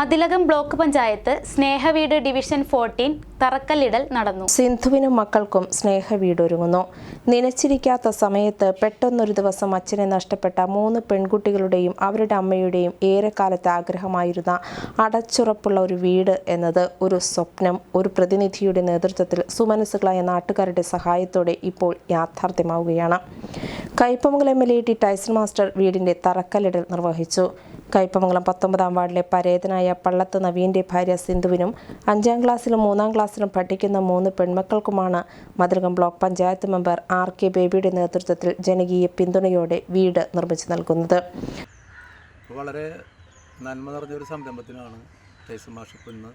Mathilakam block panchayat സ്നേഹവീട് division fourteen തറക്കല്ലിടൽ നടന്നു. സിന്ധുവിനും മക്കൾക്കും സ്നേഹവീട് ഒരുങ്ങുന്നു നനച്ചിരിക്കാത്ത സമയത്ത് പെട്ടെന്നൊരു ദിവസം അച്ഛനെ നഷ്ടപ്പെട്ട മൂന്ന് പെൺകുട്ടികളുടെയും അവരുടെ അമ്മയുടെയും ഏറെക്കാലത്തെ ആഗ്രഹമായിരുന്ന അടച്ചുറപ്പുള്ള ഒരു വീട് എന്നത് ഒരു സ്വപ്നം ഒരു പ്രതിനിധിയുടെ നേതൃത്വത്തിൽ സുമനസ്സുകളായ നാട്ടുകാരുടെ സഹായത്തോടെ ഇപ്പോൾ യാഥാർത്ഥ്യമാവുകയാണ്. Kaipamangalam L A T Tyson master വീടിന്റെ തറക്കല്ലിടൽ നിർവഹിച്ചു. കയ്പമംഗലം പത്തൊമ്പതാം വാർഡിലെ പരേതനായ പള്ളത്ത് നവീന്റെ ഭാര്യ സിന്ധുവിനും അഞ്ചാം ക്ലാസ്സിലും മൂന്നാം ക്ലാസ്സിലും പഠിക്കുന്ന മൂന്ന് പെൺമക്കൾക്കുമാണ് Madhurakam block panchayat member R K ബേബിയുടെ നേതൃത്വത്തിൽ ജനകീയ പിന്തുണയോടെ വീട് നിർമ്മിച്ചു നൽകുന്നത്. വളരെ നന്മ നിറഞ്ഞൊരു സംരംഭത്തിനാണ് ഇന്ന്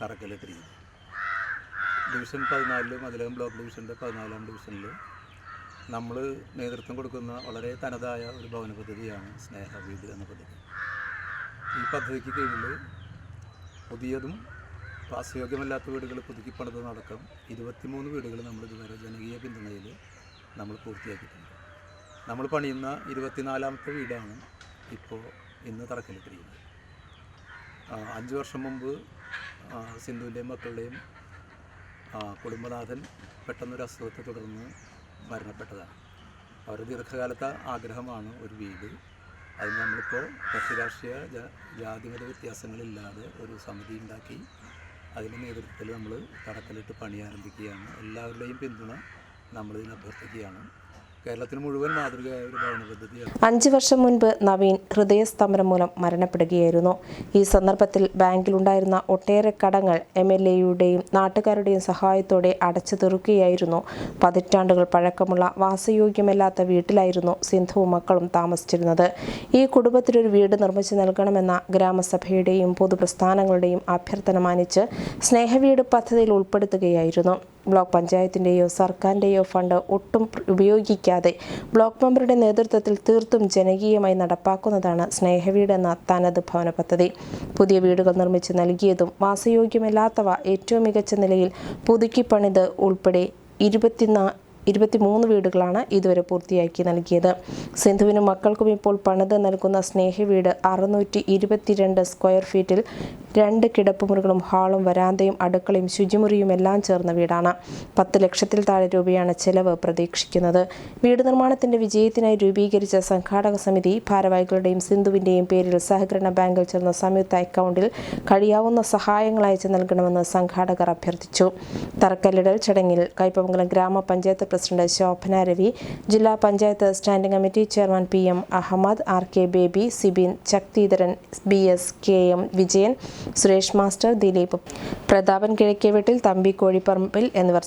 തറക്കല്ലിട്ടിരിക്കുന്നത്. ഡിവിഷൻ പതിനാലിൽ മതിലകം ബ്ലോക്ക് ഡിവിഷന്റെ പതിനാലാം ഡിവിഷനിൽ നമ്മൾ നേതൃത്വം കൊടുക്കുന്ന വളരെ തനതായ ഒരു ഭവന പദ്ധതിയാണ് സ്നേഹ വീട് എന്ന പദ്ധതി. ഈ പദ്ധതിക്ക് കീഴിൽ പുതിയതും വാസയോഗ്യമല്ലാത്ത വീടുകൾ പുതുക്കി പണിതടക്കം ഇരുപത്തിമൂന്ന് വീടുകൾ നമ്മൾ ഇതുവരെ ജനകീയ പിന്തുണയിൽ നമ്മൾ പൂർത്തിയാക്കിയിട്ടുണ്ട്. നമ്മൾ പണിയുന്ന ഇരുപത്തിനാലാമത്തെ വീടാണ് ഇപ്പോൾ ഇന്ന് തറക്കല്ലിട്ടിരിക്കുന്നത്. അഞ്ച് വർഷം മുമ്പ് സിന്ധുവിന്റെയും മക്കളുടെയും കുടുംബനാഥൻ പെട്ടെന്നൊരു അസുഖത്തെ തുടർന്ന് മരണപ്പെട്ടതാണ്. അവരുടെ ദീർഘകാലത്തെ ആഗ്രഹമാണ് ഒരു വീട്. അത് നമ്മളിപ്പോൾ കക്ഷി ജാതിമത വ്യത്യാസങ്ങളില്ലാതെ ഒരു സമിതി ഉണ്ടാക്കി അതിന്റെ നേതൃത്വത്തിൽ നമ്മൾ തറക്കല്ലിട്ട് പണി ആരംഭിക്കുകയാണ്. എല്ലാവരുടെയും പിന്തുണ നമ്മളിതിന് അഭ്യർത്ഥിക്കുകയാണ്. മുഴുവൻ മാതൃകയായ ഒരു അഞ്ച് വർഷം മുൻപ് നവീൻ ഹൃദയസ്തംഭനം മൂലം മരണപ്പെടുകയായിരുന്നു. ഈ സന്ദർഭത്തിൽ ബാങ്കിലുണ്ടായിരുന്ന ഒട്ടേറെ കടങ്ങൾ എം എൽ എയുടെയും നാട്ടുകാരുടെയും സഹായത്തോടെ അടച്ചു തീർക്കുകയായിരുന്നു. പതിറ്റാണ്ടുകൾ പഴക്കമുള്ള വാസയോഗ്യമല്ലാത്ത വീട്ടിലായിരുന്നു സിന്ധുവും മക്കളും താമസിച്ചിരുന്നത്. ഈ കുടുംബത്തിനൊരു വീട് നിർമ്മിച്ചു നൽകണമെന്ന ഗ്രാമസഭയുടെയും പൊതുപ്രസ്ഥാനങ്ങളുടെയും അഭ്യർത്ഥന മാനിച്ച് സ്നേഹവീട് പദ്ധതിയിൽ ഉൾപ്പെടുത്തുകയായിരുന്നു. ബ്ലോക്ക് പഞ്ചായത്തിന്റെയോ സർക്കാരിന്റെയോ ഫണ്ട് ഒട്ടും ഉപയോഗിക്കാതെ ബ്ലോക്ക് മെമ്പറുടെ നേതൃത്വത്തിൽ തീർത്തും ജനകീയമായി നടപ്പാക്കുന്നതാണ് സ്നേഹവീട് എന്ന തനത് ഭവന പദ്ധതി. പുതിയ വീടുകൾ നിർമ്മിച്ച് നൽകിയതും വാസയോഗ്യമല്ലാത്തവ ഏറ്റവും മികച്ച നിലയിൽ പുതുക്കിപ്പണിത് ഉൾപ്പെടെ ഇരുപത്തിനാ ഇരുപത്തിമൂന്ന് വീടുകളാണ് ഇതുവരെ പൂർത്തിയാക്കി നൽകിയത്. സിന്ധുവിനും മക്കൾക്കും ഇപ്പോൾ പണിത് നൽകുന്ന സ്നേഹ വീട് അറുന്നൂറ്റി ഇരുപത്തിരണ്ട് സ്ക്വയർ ഫീറ്റിൽ രണ്ട് കിടപ്പുമുറികളും ഹാളും വരാന്തയും അടുക്കളയും ശുചിമുറിയും എല്ലാം ചേർന്ന വീടാണ്. പത്ത് ലക്ഷത്തിൽ താഴെ രൂപയാണ് ചെലവ് പ്രതീക്ഷിക്കുന്നത്. വീട് നിർമ്മാണത്തിന്റെ വിജയത്തിനായി രൂപീകരിച്ച സംഘാടക സമിതി ഭാരവാഹികളുടെയും സിന്ധുവിന്റെയും പേരിൽ സഹകരണ ബാങ്കിൽ ചേർന്ന സംയുക്ത അക്കൗണ്ടിൽ കഴിയാവുന്ന സഹായങ്ങൾ അയച്ചു നൽകണമെന്ന് സംഘാടകർ അഭ്യർത്ഥിച്ചു. തറക്കല്ലിടൽ ചടങ്ങിൽ കൈപ്പമംഗലം ഗ്രാമപഞ്ചായത്ത് പ്രസിഡന്റ് ശോഭന രവി ജില്ലാ panchayat standing committee chairman P M Ahammed R K Baby Sibin Sakthidharan B S K M Vijayan Suresh master Dileep Prathapan Kizhakkeveettil Thampi Kozhiparambil എന്നിവർ